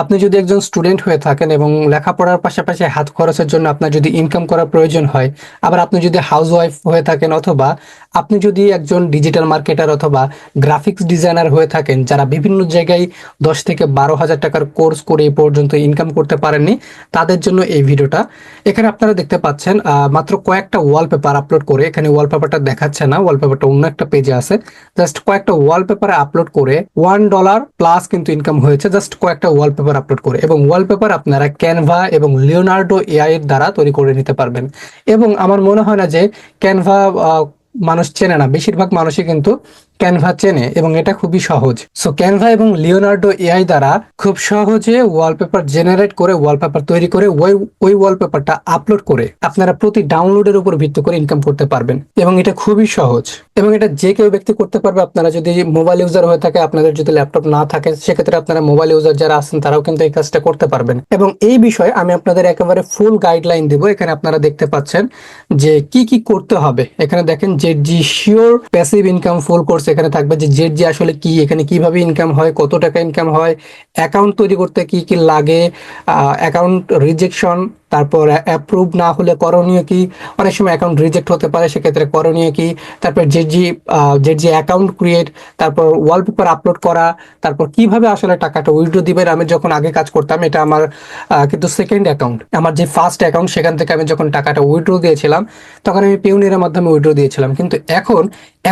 আপনি যদি একজন স্টুডেন্ট হয়ে থাকেন এবং লেখাপড়ার পাশাপাশি হাত খরচের জন্য আপনার যদি ইনকাম করার প্রয়োজন হয়, আবার আপনি যদি হাউস ওয়াইফ হয়ে থাকেন অথবা আপনি যদি একজন ডিজিটাল মার্কেটার অথবা গ্রাফিক্স ডিজাইনার হয়ে থাকেন, যারা বিভিন্ন জায়গায় দশ থেকে বারো হাজার টাকার কোর্স করে এই পর্যন্ত ইনকাম করতে পারেননি, তাদের জন্য এই ভিডিওটা। এখানে আপনারা দেখতে পাচ্ছেন মাত্র কয়েকটা ওয়ালপেপার আপলোড করে, এখানে ওয়ালপেপারটা দেখাচ্ছে না ওয়ালপেপারটা অন্য একটা পেজে আছে। জাস্ট কয়েকটা ওয়ালপেপার আপলোড করে ওয়ান ডলার প্লাস কিন্তু ইনকাম হয়েছে জাস্ট কয়েকটা ওয়ালপেপার আপলোড করে। এবং ওয়ালপেপার আপনারা ক্যানভা এবং লিওনার্ডো এআই এর দ্বারা তৈরি করে নিতে পারবেন। এবং আমার মনে হয় না যে ক্যানভা মানুষ চেনে না। বেশিরভাগ মানুষই কিন্তু ক্যানভা চেনে এবং এটা খুবই সহজ। সো ক্যানভা এবং লিওনার্ডো এআই দ্বারা খুব সহজে ওয়ালপেপার জেনারেট করে ওয়ালপেপার তৈরি করে ওই ওই ওয়ালপেপারটা আপলোড করে আপনারা প্রতি ডাউনলোডের উপর ভিত্তি করে ইনকাম করতে পারবেন। এবং এটা খুবই সহজ। এবং এটা যে কেউ ব্যক্তি করতে পারবে, আপনারা যদি মোবাইল ইউজার হয়ে থাকে, আপনাদের যদি ল্যাপটপ না থাকে, সেক্ষেত্রে আপনারা মোবাইল ইউজার যারা আছেন, তারাও কিন্তু এই কাজটা করতে পারবেন। এবং এই বিষয়ে আমি আপনাদের একেবারে ফুল গাইডলাইন দিব। এখানে আপনারা দেখতে পাচ্ছেন যে কি কি করতে হবে। এখানে দেখেন যে G sure passive income full course এখানে থাকবে যে জেড জি আসলে কি, এখানে কীভাবে ইনকাম হয়, কত টাকা ইনকাম হয় অ্যাকাউন্ট তৈরি করতে কি কি লাগে অ্যাকাউন্ট রিজেকশন তারপর অ্যাপ্রুভ না হলে করণীয় কি? অনেক সময় অ্যাকাউন্ট রিজেক্ট হতে পারে, সেক্ষেত্রে করণীয় কি? তারপর Z G Z G account create তারপর ওয়ালপেপার আপলোড করা, তারপর কীভাবে আসলে টাকাটা উইথড্র দিবেন? আমি যখন আগে কাজ করতাম, এটা আমার কিন্তু সেকেন্ড অ্যাকাউন্ট আমার যে ফার্স্ট অ্যাকাউন্ট সেখান থেকে আমি যখন টাকাটা উইথড্র দিয়েছিলাম, তখন আমি পিউনিয়ারের মাধ্যমে উইথড্র দিয়েছিলাম। কিন্তু এখন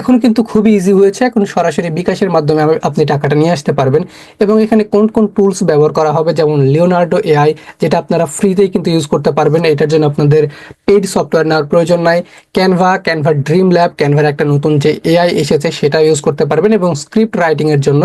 এখন কিন্তু খুবই ইজি হয়েছে। এখন সরাসরি বিকাশের মাধ্যমে আপনি টাকাটা নিয়ে আসতে পারবেন। এবং এখানে কোন কোন টুলস ব্যবহার করা হবে? যেমন লিওনার্ডো এআই যেটা আপনারা ফ্রিতেই কিন্তু ইউজ করতে পারবেন। এটার জন্য আপনাদের পেইড সফটওয়্যার নেওয়ার প্রয়োজন নাই। ক্যানভা ক্যানভা ড্রিম ল্যাব ক্যানভার একটা নতুন যে এআই এসেছে সেটা ইউজ করতে পারবেন এবং স্ক্রিপ্ট রাইটিং এর জন্য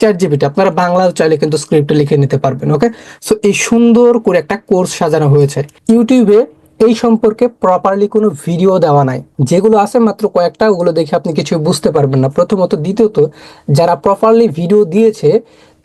চ্যাট জিবিটি আপনারা বাংলাও চাইলে কিন্তু স্ক্রিপ্টে লিখে নিতে পারবেন ওকে সো এই সুন্দর করে একটা কোর্স সাজানো হয়েছে। ইউটিউবে এই সম্পর্কে প্রপারলি কোনো ভিডিও দেওয়া নাই। যেগুলো আছে মাত্র কয়েকটা, ওগুলো দেখে আপনি কিছু বুঝতে পারবেন না। প্রথমত, দ্বিতীয়ত, যারা প্রপারলি ভিডিও দিয়েছে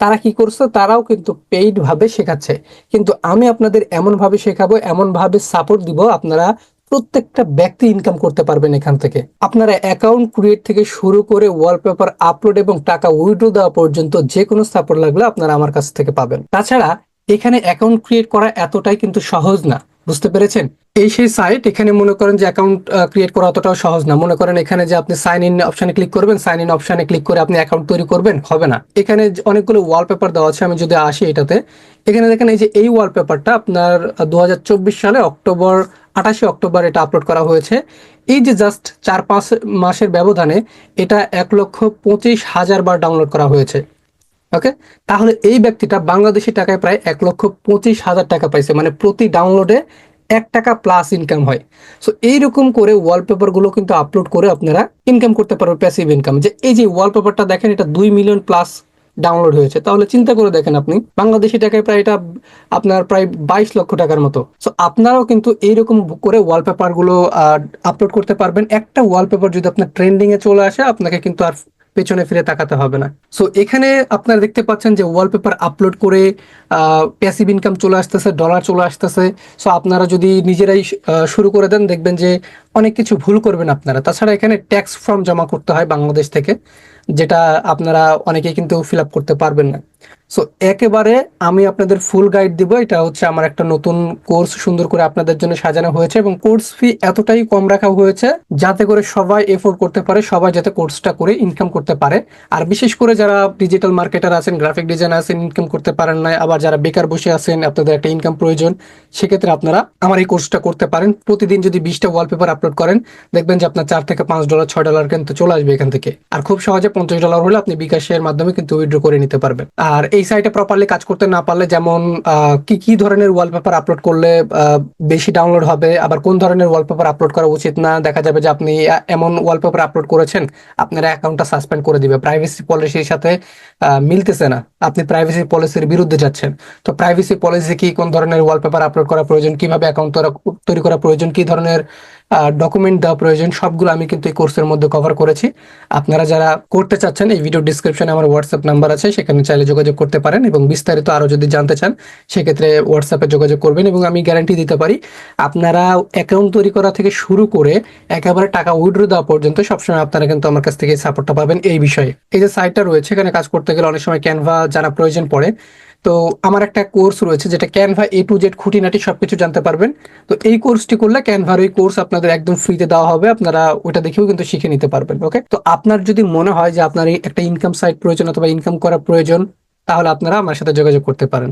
তারা কি করছে? তারাও কিন্তু পেইড ভাবে শেখাচ্ছে। কিন্তু আমি আপনাদের এমন ভাবে শেখাবো এমন ভাবে সাপোর্ট দিব, আপনারা প্রত্যেকটা ব্যক্তি ইনকাম করতে পারবেন এখান থেকে। আপনারা অ্যাকাউন্ট ক্রিয়েট থেকে শুরু করে ওয়ালপেপার আপলোড এবং টাকা উইড্রো দেওয়া পর্যন্ত যে কোনো সাপোর্ট লাগলে আপনারা আমার কাছ থেকে পাবেন। তাছাড়া এখানে অ্যাকাউন্ট ক্রিয়েট করা এতটাই কিন্তু সহজ না। বুঝতে পেরেছেন? এই সেই সাইট এখানে মনে করেন যে অ্যাকাউন্ট ক্রিয়েট করা অতটাও সহজ না। মনে করেন এখানে যে আপনি সাইন ইন অপশনে ক্লিক করবেন সাইন ইন অপশানে ক্লিক করে আপনি অ্যাকাউন্ট তৈরি করবেন, হবে না। এখানে অনেকগুলো ওয়ালপেপার দেওয়া আছে, আমি যদি আসি এটাতে। এখানে দেখেন এই যে এই ওয়ালপেপারটা আপনার দু হাজার চব্বিশ সালে অক্টোবর, আঠাশে অক্টোবর এটা আপলোড করা হয়েছে। এই যে জাস্ট চার পাঁচ মাসের ব্যবধানে এটা এক লক্ষ পঁচিশ হাজার বার ডাউনলোড করা হয়েছে। ওকে তাহলে এই ব্যক্তিটা বাংলাদেশি টাকায় প্রায় এক লক্ষ পঁচিশ হাজার টাকা পাইছে। মানে প্রতি ডাউনলোডে এক টাকা প্লাস ইনকাম হয়। সো এইরকম করে ওয়ালপেপারগুলো কিন্তু আপলোড করে আপনারা ইনকাম করতে পারবেন প্যাসিভ ইনকাম যে এই যে ওয়ালপেপারটা দেখেন, এটা দুই মিলিয়ন প্লাস ডাউনলোড হয়েছে। তাহলে চিন্তা করে দেখেন আপনি, বাংলাদেশি টাকায় প্রায় এটা আপনার প্রায় বাইশ লক্ষ টাকার মতো। সো আপনারাও কিন্তু এইরকম করে ওয়ালপেপারগুলো আপলোড করতে পারবেন। একটা ওয়ালপেপার যদি আপনার ট্রেন্ডিং এ চলে আসে, আপনাকে কিন্তু আর পেছনে ফিরে তাকাতে হবে না। সো এখানে আপনারা দেখতে পাচ্ছেন যে ওয়ালপেপার আপলোড করে প্যাসিভ ইনকাম চলে আসতেছে ডলার চলে আসতেছে। সো আপনারা যদি নিজেরাই শুরু করে দেন, দেখবেন যে অনেক কিছু ভুল করবেন আপনারা। তাছাড়া এখানে ট্যাক্স ফর্ম জমা করতে হয় বাংলাদেশ থেকে। যেটা আপনারা অনেকেই কিন্তু ফিল আপ করতে পারবেন না। সো একেবারে আমি আপনাদের ফুল গাইড দিব। এটা হচ্ছে আমার একটা নতুন কোর্স সুন্দর করে আপনাদের জন্য সাজানো হয়েছে এবং কোর্স ফি এতটাই কম রাখা হয়েছে যাতে করে সবাই এফোর্ড করতে পারে, সবাই যাতে কোর্সটা করে ইনকাম করতে পারে। আর বিশেষ করে যারা ডিজিটাল মার্কেটার আছেন গ্রাফিক ডিজাইনার আছেন ইনকাম করতে পারেন না আবার যারা বেকার বসে আছেন, আপনাদের একটা ইনকাম প্রয়োজন, সেক্ষেত্রে আপনারা আমার এই কোর্সটা করতে পারেন। প্রতিদিন যদি বিশটা ওয়ালপেপার আপলোড করেন, দেখবেন যে আপনার চার থেকে পাঁচ ডলার ছয় ডলার কিন্তু চলে আসবে এখান থেকে। আর খুব সহজে পঞ্চাশ ডলার হলে আপনি বিকাশের মাধ্যমে কিন্তু উইথড্র করে নিতে পারবেন। আর এই সাইটে প্রপারলি কাজ করতে না পারলে যেমন কি কি ধরনের ওয়ালপেপার আপলোড করলে বেশি ডাউনলোড হবে, আবার কোন ধরনের ওয়ালপেপার আপলোড করা উচিত না, দেখা যাবে যে আপনি এমন ওয়ালপেপার আপলোড করেছেন, আপনার অ্যাকাউন্টটা সাসপেন্ড করে দিবে। প্রাইভেসি পলিসির সাথে মিলতেছে না। আপনি প্রাইভেসি পলিসির বিরুদ্ধে যাচ্ছেন। তো প্রাইভেসি পলিসি কি, কোন ধরনের ওয়ালপেপার আপলোড করা প্রয়োজন, কীভাবে অ্যাকাউন্ট তৈরি করা প্রয়োজন, কি ধরনের ডকুমেন্ট দেওয়া প্রয়োজন, সবগুলো আমি কিন্তু এই কোর্সের মধ্যে কভার করেছি। আপনারা যারা করতে চাচ্ছেন, এই ভিডিও ডিসক্রিপশনে আমার হোয়াটসঅ্যাপ নাম্বার আছে, সেখানে চাইলে যোগাযোগ করতে পারেন এবং বিস্তারিত আরও যদি জানতে চান, সেক্ষেত্রে হোয়াটসঅ্যাপে যোগাযোগ করবেন এবং আমি গ্যারান্টি দিতে পারি, আপনারা অ্যাকাউন্ট তৈরি করা থেকে শুরু করে একেবারে টাকা উইড্রো দেওয়া পর্যন্ত সবসময় আপনারা কিন্তু আমার কাছ থেকে সাপোর্টটা পাবেন এই বিষয়ে। এই যে সাইটটা রয়েছে, এখানে কাজ করতে গেলে অনেক সময় ক্যানভা জানা প্রয়োজন পড়ে তো আমার একটা কোর্স রয়েছে যেটা ক্যানভা এ টু জেড খুঁটিনাটি সবকিছু জানতে পারবেন। তো এই কোর্সটি করলে ক্যানভার ওই কোর্স আপনাদের একদম ফ্রিতে দেওয়া হবে, আপনারা ওটা দেখেও কিন্তু শিখে নিতে পারবেন ওকে তো আপনার যদি মনে হয় যে আপনার একটা ইনকাম সাইট প্রয়োজন অথবা ইনকাম করা প্রয়োজন, তাহলে আপনারা আমার সাথে যোগাযোগ করতে পারেন।